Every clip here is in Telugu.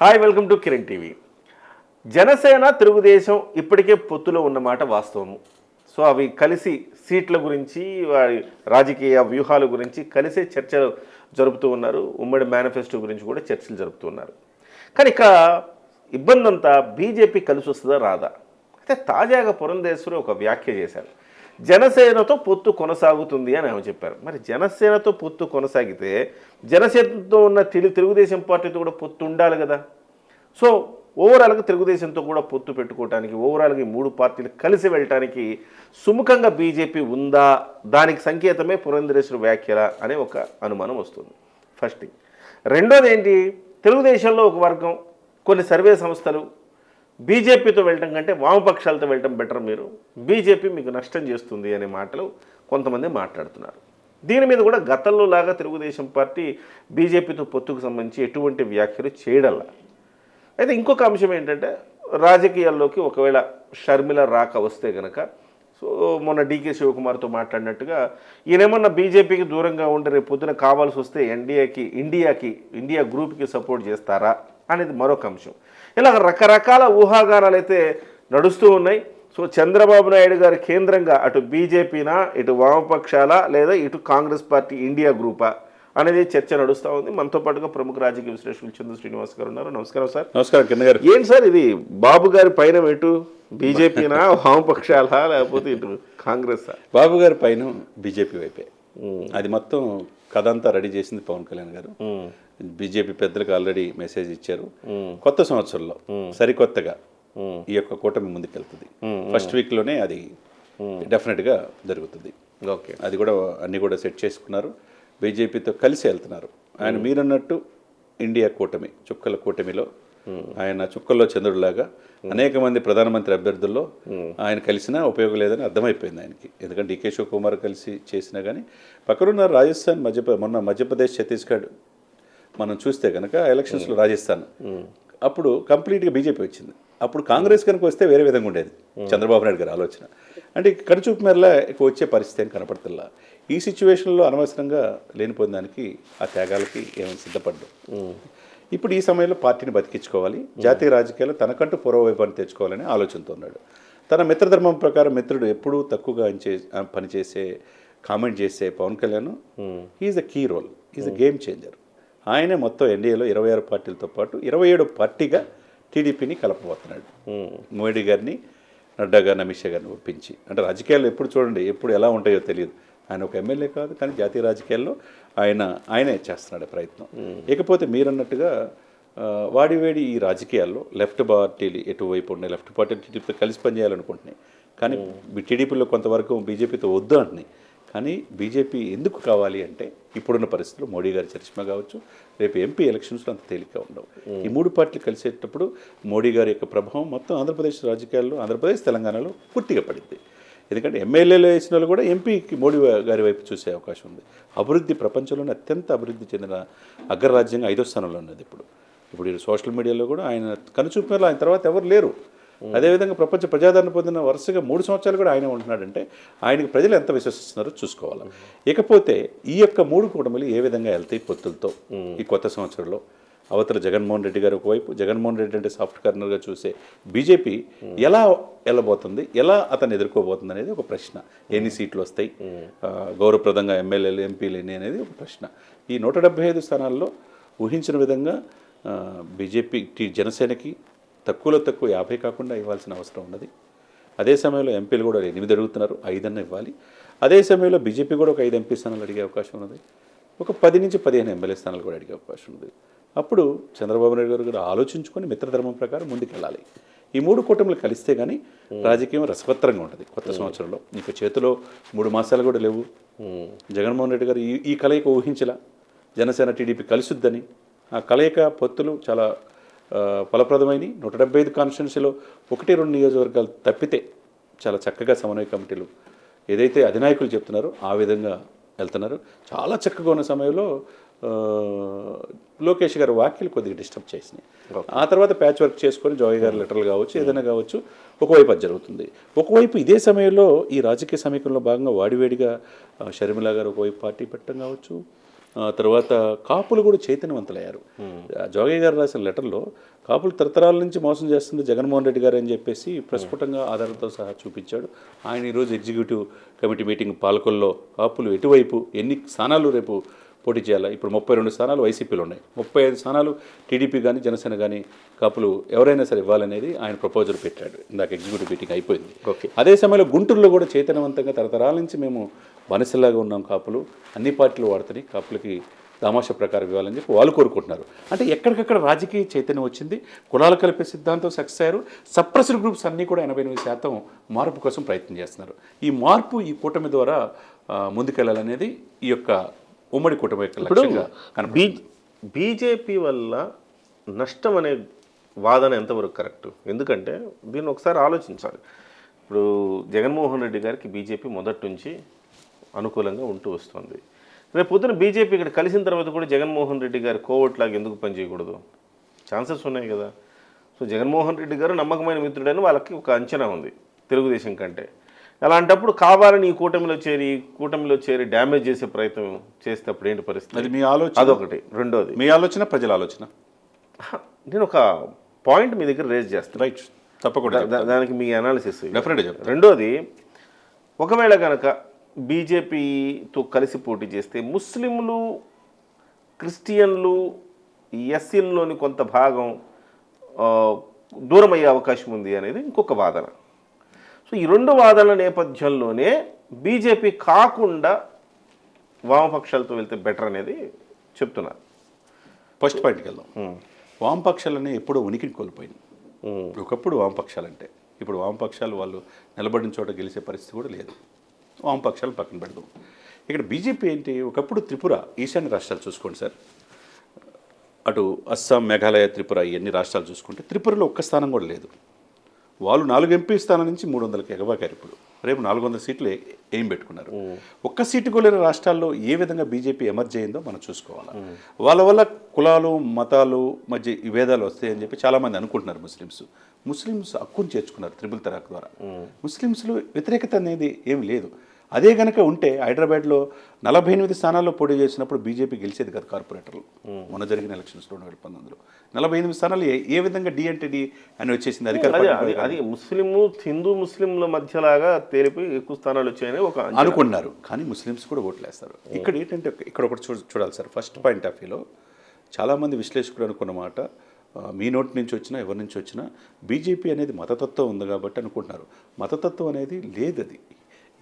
Hi welcome to Kiran TV. Janasena Telugu Desam ఇప్పటికే పొత్తులో ఉన్నమాట వాస్తవము. సో అవి కలిసి సీట్ల గురించి వారి రాజకీయ వ్యూహాల గురించి కలిసే చర్చలు జరుపుతూ ఉన్నారు. ఉమ్మడి మేనిఫెస్టో గురించి కూడా చర్చలు జరుపుతూ ఉన్నారు. కానీ ఇక్కడ ఇబ్బంది అంతా బీజేపీ కలిసి వస్తుందా రాదా? అయితే తాజాగా పురంధేశ్వరి ఒక వ్యాఖ్య చేశారు. జనసేనతో పొత్తు కొనసాగుతుంది అని ఆమె చెప్పారు. మరి జనసేనతో పొత్తు కొనసాగితే జనసేనతో ఉన్న తెలు తెలుగుదేశం పార్టీతో కూడా పొత్తు ఉండాలి కదా. సో ఓవరాల్గా తెలుగుదేశంతో కూడా పొత్తు పెట్టుకోవడానికి ఓవరాల్గా ఈ మూడు పార్టీలు కలిసి వెళ్ళటానికి సుముఖంగా బీజేపీ ఉందా? దానికి సంకేతమే పురంధరేశ్వర వ్యాఖ్యల అనే ఒక అనుమానం వస్తుంది. First thing. రెండోది ఏంటి? తెలుగుదేశంలో ఒక వర్గం కొన్ని సర్వే సంస్థలు బీజేపీతో వెళ్ళటం కంటే వామపక్షాలతో వెళ్ళటం బెటర్ మీరు. బీజేపీ మీకు నష్టం చేస్తుంది అనే మాటలు కొంతమంది మాట్లాడుతున్నారు. దీని మీద కూడా గతంలో లాగా తెలుగుదేశం పార్టీ బీజేపీతో పొత్తుకు సంబంధించి ఎటువంటి వ్యాఖ్యలు చేయడల్లా. అయితే ఇంకొక అంశం ఏంటంటే రాజకీయాల్లోకి ఒకవేళ షర్మిల రాక వస్తే కనుక సో మొన్న డీకే శివకుమార్తో మాట్లాడినట్టుగా ఈయనేమన్నా బీజేపీకి దూరంగా ఉండి రేపు పొద్దున కావాల్సి వస్తే ఎన్డీఏకి ఇండియాకి ఇండియా గ్రూప్కి సపోర్ట్ చేస్తారా అనేది మరొక అంశం. ఇలా రకరకాల ఊహాగానాలు అయితే నడుస్తూ ఉన్నాయి. సో చంద్రబాబు నాయుడు గారి కేంద్రంగా అటు బీజేపీనా ఇటు వామపక్షాల లేదా ఇటు కాంగ్రెస్ పార్టీ ఇండియా గ్రూపా అనేది చర్చ నడుస్తూ ఉంది. మనతో పాటుగా ప్రముఖ రాజకీయ విశ్లేషకులు చంద్ర శ్రీనివాస్ గారు ఉన్నారు. నమస్కారం సార్. నమస్కారం కింద గారు. ఏంటి సార్ ఇది? బాబు గారి పైన ఎటు? బీజేపీనా వామపక్షాలా లేకపోతే ఇటు కాంగ్రెస్? బాబు గారి పైన బీజేపీ వైపే. అది మొత్తం కథ అంతా రెడీ చేసింది పవన్ కళ్యాణ్ గారు. బీజేపీ పెద్దలకు ఆల్రెడీ మెసేజ్ ఇచ్చారు. కొత్త సంవత్సరంలో సరికొత్తగా ఈ యొక్క కూటమి ముందుకెళ్తుంది. ఫస్ట్ వీక్లోనే అది డెఫినెట్గా జరుగుతుంది. ఓకే. అది కూడా అన్ని కూడా సెట్ చేసుకున్నారు. బీజేపీతో కలిసి వెళ్తున్నారు. ఆయన మీరన్నట్టు ఇండియా కూటమి చుక్కల కూటమిలో ఆయన చుక్కల్లో చంద్రుడిలాగా అనేక మంది ప్రధానమంత్రి అభ్యర్థుల్లో ఆయన కలిసినా ఉపయోగం లేదని అర్థమైపోయింది ఆయనకి. ఎందుకంటే డికే శివకుమార్ కలిసి చేసినా కానీ పక్కనున్న రాజస్థాన్ మధ్యప్ర మొన్న మధ్యప్రదేశ్ ఛత్తీస్గఢ్ మనం చూస్తే కనుక ఎలక్షన్స్లో రాజస్థాన్. అప్పుడు కంప్లీట్గా బీజేపీ వచ్చింది. అప్పుడు కాంగ్రెస్ కనుక వస్తే వేరే విధంగా ఉండేది. చంద్రబాబు నాయుడు గారి ఆలోచన. అంటే కడుచూపు మేరలా ఇక వచ్చే పరిస్థితి ఏం కనపడుతుందా ఈ సిచ్యువేషన్లో అనవసరంగా లేనిపోయిన దానికి ఆ త్యాగాలకి ఏమైనా సిద్ధపడ్డాం? ఇప్పుడు ఈ సమయంలో పార్టీని బతికించుకోవాలి. జాతీయ రాజకీయాలు తనకంటూ పూర్వవైభవాన్ని తెచ్చుకోవాలని ఆలోచనతో ఉన్నాడు. తన మిత్రధర్మం ప్రకారం మిత్రుడు ఎప్పుడూ తక్కువగా పనిచేసే కామెంట్ చేసే Pawan Kalyan. Is a key role is a game changer ఆయనే మొత్తం ఎన్డీఏలో ఇరవై ఆరు పార్టీలతో పాటు ఇరవై ఏడు పార్టీగా టీడీపీని కలపబోతున్నాడు. మోడీ గారిని నడ్డా గారిని అమిత్ షా గారిని ఒప్పించి. అంటే రాజకీయాల్లో ఎప్పుడు చూడండి ఎప్పుడు ఎలా ఉంటాయో తెలియదు. ఆయన ఒక ఎమ్మెల్యే కాదు కానీ జాతీయ రాజకీయాల్లో ఆయన ఆయనే చేస్తున్నాడు ప్రయత్నం. ఇకపోతే మీరన్నట్టుగా వాడివేడి ఈ రాజకీయాల్లో లెఫ్ట్ పార్టీలు ఎటువైపు ఉన్నాయి లెఫ్ట్ పార్టీలు టీడీపీతో కలిసి పనిచేయాలనుకుంటున్నాయి. కానీ టీడీపీలో కొంతవరకు బీజేపీతో వద్దు అంటున్నాయి. కానీ బీజేపీ ఎందుకు కావాలి అంటే ఇప్పుడున్న పరిస్థితుల్లో మోడీ గారి చరిష్మా కావచ్చు రేపు ఎంపీ ఎలక్షన్స్లో అంత తేలిక ఉండవు. ఈ మూడు పార్టీలు కలిసేటప్పుడు మోడీ గారి యొక్క ప్రభావం మొత్తం ఆంధ్రప్రదేశ్ రాజకీయాల్లో ఆంధ్రప్రదేశ్ తెలంగాణలో పూర్తిగా పడింది. ఎందుకంటే ఎమ్మెల్యేలు వేసిన వాళ్ళు కూడా ఎంపీకి మోడీ గారి వైపు చూసే అవకాశం ఉంది. అభివృద్ధి ప్రపంచంలోనే అత్యంత అభివృద్ధి చెందిన అగ్రరాజ్యంగా ఐదో స్థానంలో ఉన్నది ఇప్పుడు. ఇప్పుడు సోషల్ మీడియాలో కూడా ఆయన కనుచూపు ఆయన తర్వాత ఎవరు లేరు. అదేవిధంగా ప్రపంచ ప్రజాదరణ పొందిన వరుసగా మూడు సంవత్సరాలు కూడా ఆయన ఉంటున్నాడంటే ఆయనకి ప్రజలు ఎంత విశ్వసిస్తున్నారో చూసుకోవాలి. ఇకపోతే ఈ యొక్క మూడు కూటమిలు ఏ విధంగా వెళ్తాయి పొత్తులతో ఈ కొత్త సంవత్సరంలో? అవతల జగన్మోహన్ రెడ్డి గారు ఒకవైపు జగన్మోహన్ రెడ్డి అంటే సాఫ్ట్ కార్నర్గా చూసే బీజేపీ ఎలా వెళ్ళబోతుంది? ఎలా అతను ఎదుర్కోబోతుంది అనేది ఒక ప్రశ్న. ఎన్ని సీట్లు వస్తాయి? గౌరవప్రదంగా ఎమ్మెల్యేలు ఎంపీలు ఎన్ని అనేది ఒక ప్రశ్న. ఈ నూట డెబ్బై ఐదు స్థానాల్లో ఊహించిన విధంగా బీజేపీ టీ- జనసేనకి తక్కువలో తక్కువ యాభై కాకుండా ఇవ్వాల్సిన అవసరం ఉన్నది. అదే సమయంలో ఎంపీలు కూడా ఎనిమిది అడుగుతున్నారు ఐదన్న ఇవ్వాలి. అదే సమయంలో బీజేపీ కూడా ఒక ఐదు ఎంపీ స్థానాలు అడిగే అవకాశం ఉన్నది. ఒక పది నుంచి పదిహేను ఎమ్మెల్యే స్థానాలు కూడా అడిగే అవకాశం ఉంది అప్పుడు చంద్రబాబు నాయుడు గారు కూడా ఆలోచించుకొని మిత్రధర్మం ప్రకారం ముందుకెళ్ళాలి. ఈ మూడు కూటములు కలిస్తే కానీ రాజకీయం రసవత్తరంగా ఉంటుంది కొత్త సంవత్సరంలో. నీకు చేతిలో మూడు మాసాలు కూడా లేవు. జగన్మోహన్ రెడ్డి గారు ఈ ఈ కలయిక ఊహించలా. జనసేన టీడీపీ కలిసిద్దని. ఆ కలయిక పొత్తులు చాలా ఫలప్రదమైనవి. నూట డెబ్బై ఐదు కాన్స్టిట్యున్సీలో ఒకటి రెండు నియోజకవర్గాలు తప్పితే చాలా చక్కగా సమన్వయ కమిటీలు ఏదైతే అధినాయకులు చెప్తున్నారో ఆ విధంగా వెళ్తున్నారు. చాలా చక్కగా ఉన్న సమయంలో లోకేష్ గారి వ్యాఖ్యలు కొద్దిగా డిస్టర్బ్ చేసినాయి. ఆ తర్వాత ప్యాచ్ వర్క్ చేసుకొని జోయ్ గారి లెటర్లు కావచ్చు ఏదైనా కావచ్చు ఒకవైపు అది జరుగుతుంది. ఒకవైపు ఇదే సమయంలో ఈ రాజకీయ సమీకరణలో భాగంగా వాడివేడిగా షర్మిల గారు ఒకవైపు పార్టీ పెట్టడం కావచ్చు తర్వాత కాపులు కూడా చైతన్యవంతులయ్యారు. ఆ జోగయ్య గారు రాసిన లెటర్లో కాపులు తరతరాల నుంచి మోసం చేస్తుంది జగన్మోహన్ రెడ్డి గారు అని చెప్పేసి ప్రస్ఫుటంగా ఆధారంతో సహా చూపించాడు. ఆయన ఈరోజు ఎగ్జిక్యూటివ్ కమిటీ మీటింగ్ పాలకొల్లో కాపులు ఎటువైపు ఎన్ని స్థానాలు రేపు పోటీ చేయాలి. ఇప్పుడు ముప్పై రెండు స్థానాలు వైసీపీలో ఉన్నాయి. ముప్పై ఐదు స్థానాలు టీడీపీ కానీ జనసేన కానీ కాపులు ఎవరైనా సరే ఇవ్వాలనేది ఆయన ప్రపోజల్ పెట్టాడు. ఇందాక ఎగ్జిక్యూటివ్ మీటింగ్ అయిపోయింది. ఓకే. అదే సమయంలో గుంటూరులో కూడా చైతన్యవంతంగా తరతరాల నుంచి మేము బానిసలాగా ఉన్నాం కాపులు. అన్ని పార్టీలు వాడుతున్నాయి. కాపులకి దామాష ప్రకారం ఇవ్వాలని చెప్పి వాళ్ళు కోరుకుంటున్నారు. అంటే ఎక్కడికక్కడ రాజకీయ చైతన్యం వచ్చింది. కులాలు కలిపే సిద్ధాంతం సక్సెస్ అయ్యారు. సప్రెస్డ్ గ్రూప్స్ అన్నీ కూడా ఎనభై ఎనిమిది శాతం మార్పు కోసం ప్రయత్నం చేస్తున్నారు. ఈ మార్పు ఈ కూటమి ద్వారా ముందుకెళ్ళాలనేది ఈ యొక్క ఉమ్మడి కూటమి యొక్క లక్ష్యంగా కనపడుతుంది. బీజేపీ వల్ల నష్టం అనే వాదన ఎంతవరకు కరెక్ట్? ఎందుకంటే దీన్ని ఒకసారి ఆలోచించాలి. ఇప్పుడు జగన్మోహన్ రెడ్డి గారికి బీజేపీ మొదటి నుంచి అనుకూలంగా ఉంటూ వస్తుంది. రేపు పొద్దున బీజేపీ ఇక్కడ కలిసిన తర్వాత కూడా జగన్మోహన్ రెడ్డి గారి కోవట్ లాగా ఎందుకు పనిచేయకూడదు ఛాన్సెస్ ఉన్నాయి కదా. సో జగన్మోహన్ రెడ్డి గారు నమ్మకమైన మిత్రుడని వాళ్ళకి ఒక అంచనా ఉంది తెలుగుదేశం కంటే. అలాంటప్పుడు కావాలని ఈ కూటమిలో చేరి ఈ కూటమిలో చేరి డ్యామేజ్ చేసే ప్రయత్నం చేస్తే అప్పుడు ఏంటి పరిస్థితి? అది మీ ఆలోచన? అదొకటి. రెండోది. మీ ఆలోచన ప్రజల ఆలోచన? నేను ఒక పాయింట్ మీ దగ్గర రేజ్ చేస్తాను. రైట్. తప్పకుండా దానికి మీ అనాలిసిస్ డెఫినెట్గా రెండోది ఒకవేళ కనుక బీజేపీతో కలిసి పోటీ చేస్తే ముస్లింలు క్రిస్టియన్లు ఎస్సీల్లోని కొంత భాగం దూరం అయ్యే అవకాశం ఉంది అనేది ఇంకొక వాదన. సో ఈ రెండు వాదనల నేపథ్యంలోనే బీజేపీ కాకుండా వామపక్షాలతో వెళ్తే బెటర్ అనేది చెప్తున్నారు. ఫస్ట్ పాయింట్కి వెళ్దాం. వామపక్షాలనే ఎప్పుడో ఉనికిని కోల్పోయింది. ఒకప్పుడు వామపక్షాలంటే ఇప్పుడు వామపక్షాలు వాళ్ళు నిలబడిన చోట గెలిచే పరిస్థితి కూడా లేదు. వామపక్షాలు పక్కన పెడదాం. ఇక్కడ బీజేపీ ఏంటి? ఒకప్పుడు త్రిపుర ఈశాన్య రాష్ట్రాలు చూసుకోండి సార్. అటు అస్సాం మేఘాలయ త్రిపుర ఇవన్నీ రాష్ట్రాలు చూసుకుంటే త్రిపురలో ఒక్క స్థానం కూడా లేదు. వాళ్ళు నాలుగు ఎంపీ స్థానం నుంచి మూడు వందలకి ఎగబాకారు ఇప్పుడు. రేపు నాలుగు వందల సీట్లు ఏ- పెట్టుకున్నారు. ఒక్క సీటు కూడా లేని రాష్ట్రాల్లో ఏ విధంగా బీజేపీ ఎమర్జ్ అయిందో మనం చూసుకోవాలి. వాళ్ళ వల్ల కులాలు మతాలు మధ్య ఈ భేదాలు వస్తాయని చెప్పి చాలామంది అనుకుంటున్నారు ముస్లిమ్స్. ముస్లిమ్స్ హక్కును చేర్చుకున్నారు త్రిపుల్ తలాక్ ద్వారా. ముస్లిమ్స్లో వ్యతిరేకత అనేది ఏం లేదు. అదే గనక ఉంటే హైదరాబాద్లో నలభై ఎనిమిది స్థానాల్లో పోటీ చేసినప్పుడు బీజేపీ గెలిచేది కదా కార్పొరేటర్లు. మొన్న జరిగిన ఎలక్షన్స్ రెండు వేల పంతొమ్మిదిలో. నలభై ఎనిమిది స్థానాలు ఏ- విధంగా డి అంటే డి అని వచ్చేసింది అదే అది ముస్లిము హిందూ ముస్లింల మధ్యలాగా తేలిపోయి ఎక్కువ స్థానాలు వచ్చాయని ఒక. అనుకున్నారు. కానీ ముస్లిమ్స్ కూడా ఓట్లేస్తారు. ఇక్కడ ఏంటంటే ఇక్కడ ఒకటి చూ చూడాలి సార్. ఫస్ట్ పాయింట్ ఆఫ్ వ్యూలో చాలామంది విశ్లేషకులు అనుకున్న మాట మీ నోటి నుంచి వచ్చినా ఎవరి నుంచి వచ్చినా బీజేపీ అనేది మతతత్వం ఉంది కాబట్టి అనుకుంటున్నారు. మతతత్వం అనేది లేదు అది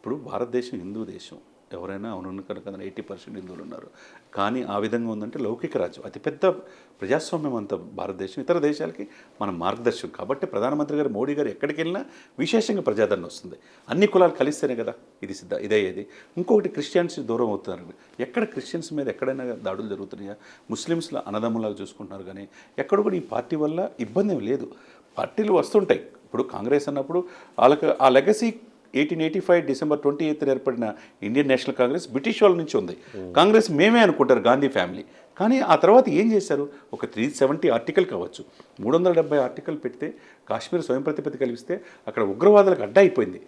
ఇప్పుడు భారతదేశం హిందూ దేశం. ఎవరైనా అవును కనుక ఎయిటీ పర్సెంట్ హిందువులు ఉన్నారు. కానీ ఆ విధంగా ఉందంటే లౌకిక రాజ్యం అతిపెద్ద ప్రజాస్వామ్యం అంత భారతదేశం. ఇతర దేశాలకి మన మార్గదర్శకం. కాబట్టి ప్రధానమంత్రి గారు మోడీ గారు ఎక్కడికి వెళ్ళినా విశేషంగా ప్రజాదరణ వస్తుంది. అన్ని కులాలు కలిస్తేనే కదా? ఇది సిద్ధ ఇదయ్యేది ఇంకొకటి క్రిస్టియన్స్ దూరం అవుతున్నారు. ఎక్కడ క్రిస్టియన్స్ మీద ఎక్కడైనా దాడులు జరుగుతున్నాయా? ముస్లిమ్స్లో అన్నదమ్ములాగా చూసుకుంటున్నారు కానీ ఎక్కడ కూడా ఈ పార్టీ వల్ల ఇబ్బంది లేదు. పార్టీలు వస్తుంటాయి. ఇప్పుడు కాంగ్రెస్ అన్నప్పుడు వాళ్ళకి ఆ legacy eighteen eighty five December twenty eighth ఏర్పడిన ఇండియన్ నేషనల్ కాంగ్రెస్ బ్రిటిష్ వాళ్ళ నుంచి ఉంది. కాంగ్రెస్ మేమే అనుకుంటారు గాంధీ ఫ్యామిలీ. కానీ ఆ తర్వాత ఏం చేశారు? ఒక త్రీ సెవెంటీ ఆర్టికల్ కావచ్చు. మూడు వందల డెబ్బై ఆర్టికల్ పెడితే కాశ్మీర్ స్వయం ప్రతిపత్తి కలిగిస్తే అక్కడ ఉగ్రవాదులకు అడ్డా అయిపోయింది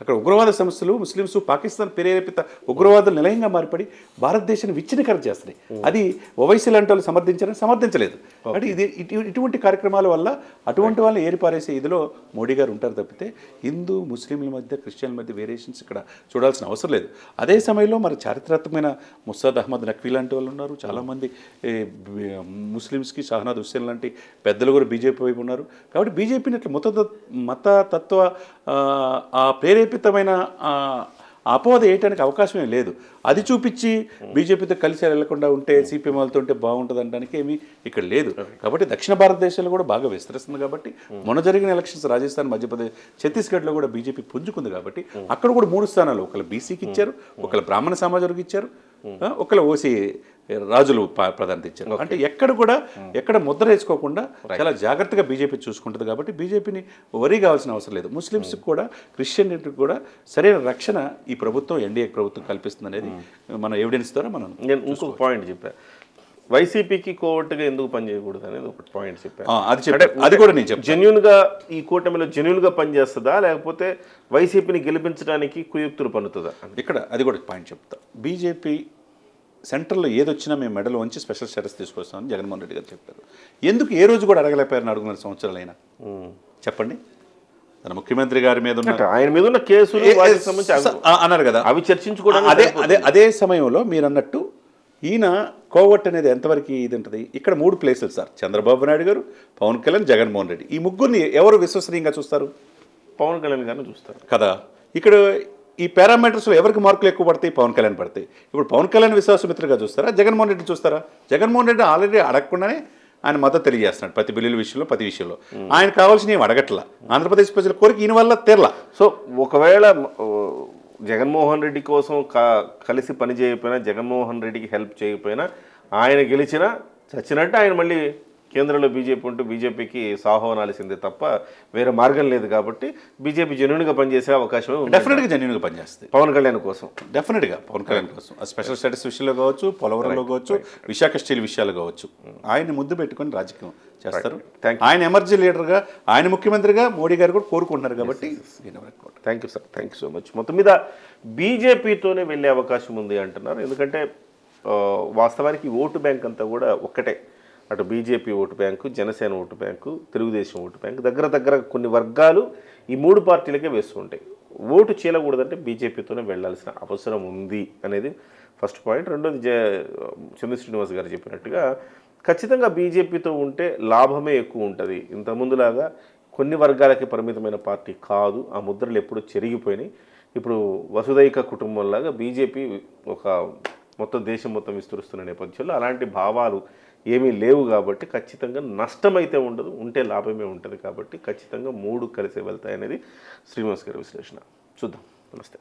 అక్కడ ఉగ్రవాద సంస్థలు ముస్లిమ్స్ పాకిస్తాన్ ప్రేరేపిత ఉగ్రవాదులు నిలయంగా మారిపడి భారతదేశాన్ని విచ్ఛిన్నకరం చేస్తున్నాయి. అది ఓవైసీ లాంటి వాళ్ళు సమర్థించారని సమర్థించలేదు. అంటే ఇది ఇటు- ఇటువంటి కార్యక్రమాల వల్ల అటువంటి వాళ్ళని ఏరిపారేసే ఇదిలో మోడీ గారు ఉంటారు తప్పితే హిందూ ముస్లింల మధ్య క్రిస్టియన్ల మధ్య వేరియేషన్స్ ఇక్కడ చూడాల్సిన అవసరం లేదు. అదే సమయంలో మరి చారిత్రాత్మకమైన ముస్తాద్ అహ్మద్ నక్వీ లాంటి వాళ్ళు ఉన్నారు. చాలామంది ముస్లిమ్స్కి షహనాద్ హుస్సేన్ లాంటి పెద్దలు కూడా బీజేపీ వైపు ఉన్నారు. కాబట్టి బీజేపీని అట్లా మత మత తత్వ ఆ, ఆ, అపవాదం వేయటానికి అవకాశమే లేదు. అది చూపించి బీజేపీతో కలిసి వెళ్ళకుండా ఉంటే సిపిఎం వాళ్ళతో ఉంటే బాగుంటుంది అనడానికి ఏమీ ఇక్కడ లేదు. కాబట్టి దక్షిణ భారతదేశంలో కూడా బాగా విస్తరిస్తుంది కాబట్టి మొన్న జరిగిన ఎలక్షన్స్ రాజస్థాన్ మధ్యప్రదేశ్ ఛత్తీస్గఢ్లో కూడా బీజేపీ పుంజుకుంది కాబట్టి అక్కడ కూడా మూడు స్థానాలు. ఒకళ్ళు బీసీకి ఇచ్చారు ఒకళ్ళు బ్రాహ్మణ సమాజానికి ఇచ్చారు ఒకళ్ళు ఓసీ రాజులు ప్రాధాన్యత అంటే ఎక్కడ కూడా ఎక్కడ ముద్ర వేసుకోకుండా చాలా జాగ్రత్తగా బీజేపీ చూసుకుంటుంది కాబట్టి బీజేపీని వరి కావాల్సిన అవసరం లేదు. ముస్లిమ్స్కి కూడా క్రిస్టియన్కి కూడా సరైన రక్షణ ఈ ప్రభుత్వం ఎన్డీఏ ప్రభుత్వం కల్పిస్తుంది అనేది మన ఎవిడెన్స్ ద్వారా మనం నేను ఇంకొక పాయింట్ చెప్పా. వైసీపీకి కోవట్టుగా ఎందుకు పనిచేయకూడదు అనేది ఒకటి పాయింట్ చెప్పా ఆ, అది చెప్పారు అది కూడా నేను చెప్తాను జెన్యున్గా ఈ కూటమిలో జెన్యున్గా పనిచేస్తుందా లేకపోతే వైసీపీని గెలిపించడానికి కుయుక్తులు పన్నుతుందా? ఇక్కడ అది కూడా పాయింట్ చెప్తా. బీజేపీ సెంట్రల్లో ఏది వచ్చినా మేము మెడల్ వంచి స్పెషల్ స్టేటస్ తీసుకొస్తామని జగన్మోహన్ రెడ్డి గారు చెప్పారు. ఎందుకు ఏ రోజు కూడా అడగలేకపోయారు నాలుగున్నర సంవత్సరాలైనా? చెప్పండి. తన ముఖ్యమంత్రి గారి మీద ఉన్న ఆయన మీద ఉన్న కేసులు అన్నారు కదా. అవి చర్చించుకోవడానికి అదే అదే అదే సమయంలో మీరు అన్నట్టు ఈయన కోవట్ అనేది ఎంతవరకు ఇది ఉంటుంది? ఇక్కడ మూడు ప్లేసులు సార్. చంద్రబాబు నాయుడు గారు పవన్ కళ్యాణ్ జగన్మోహన్ రెడ్డి. ఈ ముగ్గురిని ఎవరు విశ్వసనీయంగా చూస్తారు? పవన్ కళ్యాణ్ గారిని చూస్తారు. కదా. ఇక్కడ ఈ పారామీటర్స్లో ఎవరికి మార్కులు ఎక్కువ పడతాయి? పవన్ కళ్యాణ్ పడతాయి. ఇప్పుడు పవన్ కళ్యాణ్ విశ్వాసమిత్రుగా చూస్తారా? జగన్మోహన్ రెడ్డి చూస్తారా? జగన్మోహన్ రెడ్డి ఆల్రెడీ అడగకుండానే ఆయన మద్దతు తెలియజేస్తున్నాడు ప్రతి బిల్లుల విషయంలో ప్రతి విషయంలో. ఆయన కావాల్సిన ఏం అడగట్లా? ఆంధ్రప్రదేశ్ ప్రజల కోరిక ఈయన వల్ల తీరలా. సో ఒకవేళ జగన్మోహన్ రెడ్డి కోసం క- కలిసి పని చేయకపోయినా జగన్మోహన్ రెడ్డికి హెల్ప్ చేయకపోయినా ఆయన గెలిచినా చచ్చినట్టు ఆయన మళ్ళీ కేంద్రంలో బీజేపీ ఉంటూ బీజేపీకి సాహో అనాల్సిందే తప్ప వేరే మార్గం లేదు కాబట్టి బీజేపీ జెన్యున్గా పనిచేసే అవకాశమే ఉంది. డెఫినెట్గా జెన్యున్గా పనిచేస్తుంది పవన్ కళ్యాణ్ కోసం. డెఫినెట్గా పవన్ కళ్యాణ్ కోసం. ఆ స్పెషల్ స్టేటస్ విషయంలో కావచ్చు పోలవరంలో కావచ్చు విశాఖ స్టీల్ విషయాలు కావచ్చు. ఆయన ముద్దు పెట్టుకొని రాజకీయం చేస్తారు. Thank ఆయన ఎమర్జీ లీడర్గా ఆయన ముఖ్యమంత్రిగా మోడీ గారు కూడా కోరుకుంటున్నారు కాబట్టి. Thank you sir thank you so much మొత్తం మీద బీజేపీతోనే వెళ్ళే అవకాశం ఉంది అంటున్నారు. ఎందుకంటే వాస్తవానికి ఓటు బ్యాంక్ అంతా కూడా ఒక్కటే. అటు BJP vote bank Janasena vote bank Telugu Desam vote bank దగ్గర దగ్గర కొన్ని వర్గాలు ఈ మూడు పార్టీలకే వేస్తుంటాయి ఓటు చీలకూడదంటే బీజేపీతోనే వెళ్ళాల్సిన అవసరం ఉంది అనేది ఫస్ట్ పాయింట్. రెండోది జ చంద్ర శ్రీనివాస్ గారు చెప్పినట్టుగా ఖచ్చితంగా బీజేపీతో ఉంటే లాభమే ఎక్కువ ఉంటుంది. ఇంతకుముందులాగా కొన్ని వర్గాలకి పరిమితమైన పార్టీ కాదు. ఆ ముద్రలు ఎప్పుడు చెరిగిపోయినాయి. ఇప్పుడు వసుదైక కుటుంబంలాగా బీజేపీ ఒక మొత్తం దేశం మొత్తం విస్తరిస్తున్న నేపథ్యంలో అలాంటి భావాలు ఏమీ లేవు కాబట్టి ఖచ్చితంగా నష్టమైతే ఉండదు ఉంటే లాభమే ఉంటుంది కాబట్టి ఖచ్చితంగా మూడు కలిసి వెళ్తాయనేది శ్రీనివాస్ గారి విశ్లేషణ. చూద్దాం. నమస్తే.